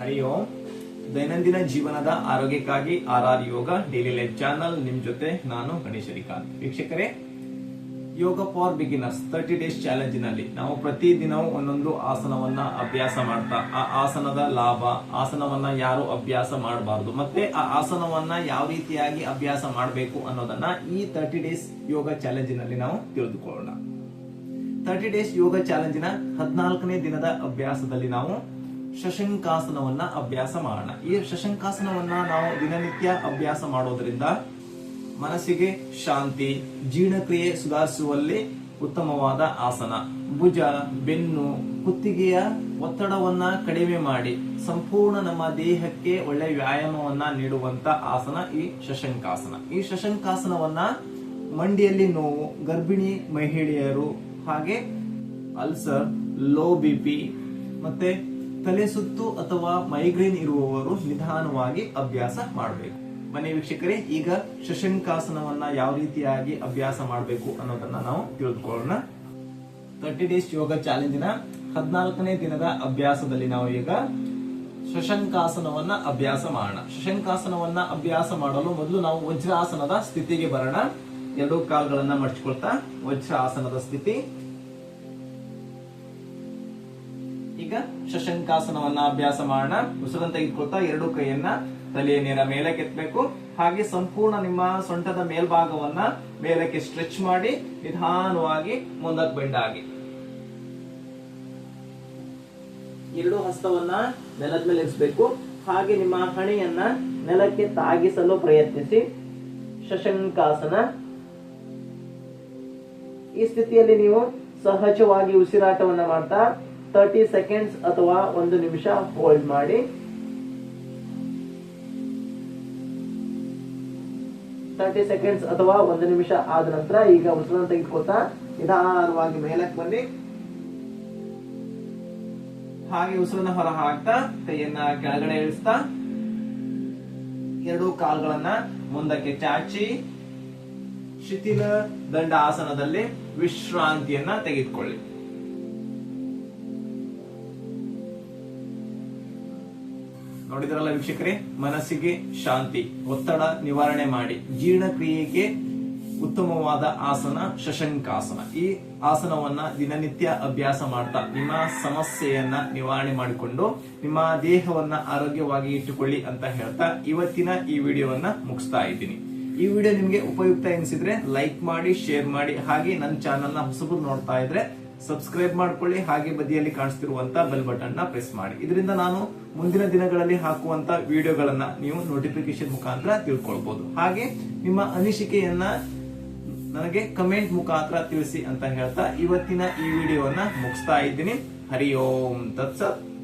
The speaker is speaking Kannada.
ಹರಿ ಓಂ. ದೈನಂದಿನ ಜೀವನದ ಆರೋಗ್ಯಕ್ಕಾಗಿ R R Yoga, daily life channel ನಿಮ್ ಜೊತೆ ನಾನು ಗಣೇಶ್ ಶ್ರೀಕಾಂತ್ ವೀಕ್ಷಕರೇ, yoga for beginners thirty days ಚಾಲೆಂಜ್ನಲ್ಲಿ ನಾವು ಪ್ರತಿ ದಿನವೂ ಒಂದೊಂದು ಆಸನವನ್ನ ಅಭ್ಯಾಸ ಮಾಡ್ತಾ, ಆ ಆಸನದ ಲಾಭ, ಆಸನವನ್ನ ಯಾರು ಅಭ್ಯಾಸ ಮಾಡಬಾರದು, ಮತ್ತೆ ಆ ಆಸನವನ್ನ ಯಾವ ರೀತಿಯಾಗಿ ಅಭ್ಯಾಸ ಮಾಡಬೇಕು ಅನ್ನೋದನ್ನ ಈ ತರ್ಟಿ ಡೇಸ್ ಯೋಗ ಚಾಲೆಂಜ್ನಲ್ಲಿ ನಾವು ತಿಳಿದುಕೊಳ್ಳೋಣ. ತರ್ಟಿ ಡೇಸ್ ಯೋಗ ಚಾಲೆಂಜಿನ ಹದಿನಾಲ್ಕನೇ ದಿನದ ಅಭ್ಯಾಸದಲ್ಲಿ ನಾವು ಶಶಂಕಾಸನವನ್ನ ಅಭ್ಯಾಸ ಮಾಡೋಣ. ಈ ಶಶಂಕಾಸನವನ್ನ ನಾವು ದಿನನಿತ್ಯ ಅಭ್ಯಾಸ ಮಾಡೋದ್ರಿಂದ ಮನಸ್ಸಿಗೆ ಶಾಂತಿ, ಜೀರ್ಣಕ್ರಿಯೆ ಸುಧಾರಿಸುವಲ್ಲಿ ಉತ್ತಮವಾದ ಆಸನ. ಭುಜ, ಬೆನ್ನು, ಕುತ್ತಿಗೆಯ ಒತ್ತಡವನ್ನ ಕಡಿಮೆ ಮಾಡಿ ಸಂಪೂರ್ಣ ನಮ್ಮ ದೇಹಕ್ಕೆ ಒಳ್ಳೆ ವ್ಯಾಯಾಮವನ್ನ ನೀಡುವಂತ ಆಸನ ಈ ಶಶಂಕಾಸನ. ಈ ಶಶಂಕಾಸನವನ್ನ ಮಂಡಿಯಲ್ಲಿ ನೋವು, ಗರ್ಭಿಣಿ ಮಹಿಳೆಯರು ಹಾಗೆ ಅಲ್ಸರ್, ಲೋ ಬಿ ಪಿ ಮತ್ತೆ ತಲೆ ಸುತ್ತು ಅಥವಾ ಮೈಗ್ರೇನ್ ಇರುವವರು ನಿಧಾನವಾಗಿ ಅಭ್ಯಾಸ ಮಾಡಬೇಕು. ಮನೆ ವೀಕ್ಷಕರೇ, ಈಗ ಶಶಂಕಾಸನವನ್ನ ಯಾವ ರೀತಿಯಾಗಿ ಅಭ್ಯಾಸ ಮಾಡಬೇಕು ಅನ್ನೋದನ್ನ ನಾವು ತಿಳಿದುಕೊಳ್ಳೋಣ ತರ್ಟಿ ಡೇಸ್ ಯೋಗ ಚಾಲೆಂಜಿನ ಹದಿನಾಲ್ಕನೇ ದಿನದ ಅಭ್ಯಾಸದಲ್ಲಿ ನಾವು ಈಗ ಶಶಂಕಾಸನವನ್ನ ಅಭ್ಯಾಸ ಮಾಡೋಣ. ಶಶಂಕಾಸನವನ್ನ ಅಭ್ಯಾಸ ಮಾಡಲು ಮೊದಲು ನಾವು ವಜ್ರಾಸನದ ಸ್ಥಿತಿಗೆ ಬರೋಣ. ಎರಡು ಕಾಲುಗಳನ್ನ ಮಡಚಿಕೊಳ್ತಾ ವಜ್ರಾಸನದ ಸ್ಥಿತಿ. ಈಗ ಶಶಂಕಾಸನವನ್ನ ಅಭ್ಯಾಸ ಮಾಡೋಣ. ಉಸಿರನ್ನು ತೆಗೆದುಕೊಳ್ತಾ ಎರಡು ಕೈಯನ್ನ ತಲೆಯ ನೇರ ಮೇಲಕ್ಕೆ ಎತ್ತಬೇಕು. ಹಾಗೆ ಸಂಪೂರ್ಣ ನಿಮ್ಮ ಸೊಂಟದ ಮೇಲ್ಭಾಗವನ್ನ ಮೇಲಕ್ಕೆ ಸ್ಟ್ರೆಚ್ ಮಾಡಿ, ನಿಧಾನವಾಗಿ ಮುಂದಕ್ಕೆ ಬೆಂಡಾಗಿ ಎರಡು ಹಸ್ತವನ್ನ ನೆಲದ ಮೇಲೆ ಇರಿಸಬೇಕು. ಹಾಗೆ ನಿಮ್ಮ ಹಣೆಯನ್ನ ನೆಲಕ್ಕೆ ತಾಗಿಸಲು ಪ್ರಯತ್ನಿಸಿ. ಶಶಂಕಾಸನ. ಈ ಸ್ಥಿತಿಯಲ್ಲಿ ನೀವು ಸಹಜವಾಗಿ ಉಸಿರಾಟವನ್ನ ಮಾಡ್ತಾ ತರ್ಟಿ ಸೆಕೆಂಡ್ಸ್ ಅಥವಾ ಒಂದು ನಿಮಿಷ ಹೋಲ್ಡ್ ಮಾಡಿ. ತರ್ಟಿ ಸೆಕೆಂಡ್ಸ್ ಅಥವಾ ಒಂದು ನಿಮಿಷ ಆದ ನಂತರ ಈಗ ಉಸಿರನ್ನು ತೆಗೆದುಕೊತಾ ನಿಧಾನವಾಗಿ ಮೇಲಕ್ಕೆ ಬನ್ನಿ. ಹಾಗೆ ಉಸಿರನ್ನ ಹೊರ ಹಾಕ್ತಾ ಕೈಯನ್ನ ಕೆಳಗಡೆ ಇಳಿಸ್ತಾ ಎರಡು ಕಾಲ್ಗಳನ್ನ ಮುಂದಕ್ಕೆ ಚಾಚಿ ಶಿಥಿಲ ದಂಡ ಆಸನದಲ್ಲಿ ವಿಶ್ರಾಂತಿಯನ್ನ ತೆಗೆದುಕೊಳ್ಳಿ. ನೋಡಿದ್ರಲ್ಲ ವೀಕ್ಷಕರೇ? ಮನಸ್ಸಿಗೆ ಶಾಂತಿ, ಒತ್ತಡ ನಿವಾರಣೆ ಮಾಡಿ, ಜೀರ್ಣಕ್ರಿಯೆಗೆ ಉತ್ತಮವಾದ ಆಸನ ಶಶಂಕಾಸನ. ಈ ಆಸನವನ್ನ ದಿನನಿತ್ಯ ಅಭ್ಯಾಸ ಮಾಡ್ತಾ, ನಿಮ್ಮ ಸಮಸ್ಯೆಯನ್ನ ನಿವಾರಣೆ ಮಾಡಿಕೊಂಡು, ನಿಮ್ಮ ದೇಹವನ್ನ ಆರೋಗ್ಯವಾಗಿ ಇಟ್ಟುಕೊಳ್ಳಿ ಅಂತ ಹೇಳ್ತಾ ಇವತ್ತಿನ ಈ ವಿಡಿಯೋವನ್ನ ಮುಗಿಸ್ತಾ ಇದ್ದೀನಿ. ಈ ವಿಡಿಯೋ ನಿಮ್ಗೆ ಉಪಯುಕ್ತ ಎನಿಸಿದ್ರೆ, ಲೈಕ್ ಮಾಡಿ, ಶೇರ್ ಮಾಡಿ, ಹಾಗೆ ನನ್ನ ಚಾನಲ್ನ ಹೊಸಬರು ನೋಡ್ತಾ ಇದ್ರೆ ಸಬ್ಸ್ಕ್ರೈಬ್ ಮಾಡ್ಕೊಳ್ಳಿ. ಹಾಗೆ ಬದಿಯಲ್ಲಿ ಕಾಣಿಸ್ತಿರುವಂತ ಬೆಲ್ ಬಟನ್ನ ಪ್ರೆಸ್ ಮಾಡಿ. ಇದರಿಂದ ನಾನು ಮುಂದಿನ ದಿನಗಳಲ್ಲಿ ಹಾಕುವಂತ ವಿಡಿಯೋಗಳನ್ನ ನೀವು ನೋಟಿಫಿಕೇಶನ್ ಮುಖಾಂತರ ತಿಳ್ಕೊಳ್ಬಹುದು ಹಾಗೆ ನಿಮ್ಮ ಅನಿಸಿಕೆಯನ್ನ ನನಗೆ ಕಮೆಂಟ್ ಮುಖಾಂತರ ತಿಳಿಸಿ ಅಂತ ಹೇಳ್ತಾ ಇವತ್ತಿನ ಈ ವಿಡಿಯೋವನ್ನ ಮುಗಿಸ್ತಾ ಇದ್ದೀನಿ. ಹರಿ ಓಂ. ತತ್ಸತ್.